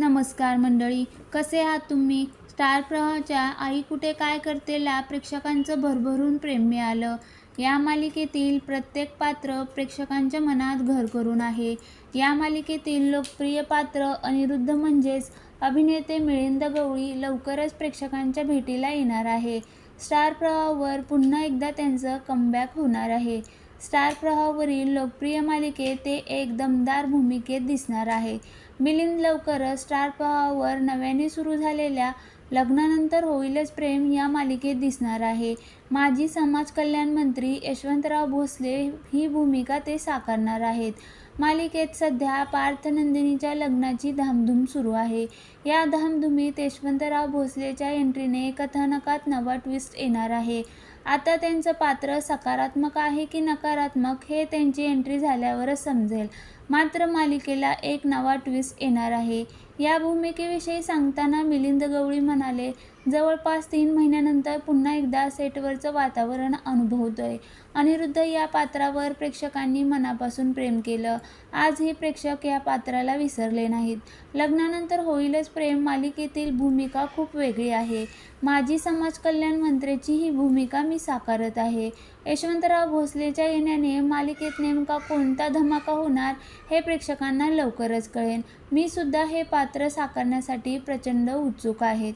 नमस्कार मंडळी कसे आहात तुम्ही? स्टार प्रवाहाच्या आई कुठे काय करतेला प्रेक्षकांचं भरभरून प्रेम मिळालं. या मालिकेतील प्रत्येक पात्र प्रेक्षकांच्या मनात घर करून आहे. या मालिकेतील लोकप्रिय पात्र अनिरुद्ध म्हणजेच अभिनेते मिलिंद गवळी लवकरच प्रेक्षकांच्या भेटीला येणार आहे. स्टार प्रवाहावर पुन्हा एकदा त्यांचं कमबॅक होणार आहे. स्टार प्रवाहावरील लोकप्रिय मालिकेत ते एक दमदार भूमिकेत दिसणार आहे. मिलिंद लवकरच स्टार प्रवाहावर नव्याने सुरू झालेल्या लग्नानंतर होईलच प्रेम या मालिकेत दिसणार आहे. माजी समाज कल्याण मंत्री यशवंतराव भोसले ही भूमिका ते साकारणार आहेत. मालिकेत सध्या पार्थनंदिनीच्या लग्नाची धामधूम सुरू आहे. या धामधुमीत यशवंतराव भोसलेच्या एंट्रीने कथानकात नवा ट्विस्ट येणार आहे. आता त्यांचं पात्र सकारात्मक आहे की नकारात्मक हे त्यांची एंट्री झाल्यावरच समजेल. मात्र मालिकेला एक नवा ट्विस्ट येणार आहे. या भूमिकेविषयी सांगताना मिलिंद गवळी म्हणाले जवळपास तीन महिन्यानंतर पुन्हा एकदा सेटवरचं वातावरण अनुभवतोय. अनिरुद्ध या पात्रावर प्रेक्षकांनी मनापासून प्रेम केलं. आजही प्रेक्षक या पात्राला विसरले नाहीत. लग्नानंतर होईलच प्रेम मालिकेतील भूमिका खूप वेगळी आहे. माजी समाज कल्याण मंत्र्याची ही भूमिका मी साकारत आहे. यशवंतराव भोसलेच्या येण्याने मालिकेत नेमका कोणता धमाका होणार हे प्रेक्षकांना लवकरच कळेन मी सुद्धा हे पात्र साकारण्यासाठी प्रचंड उत्सुक आहेत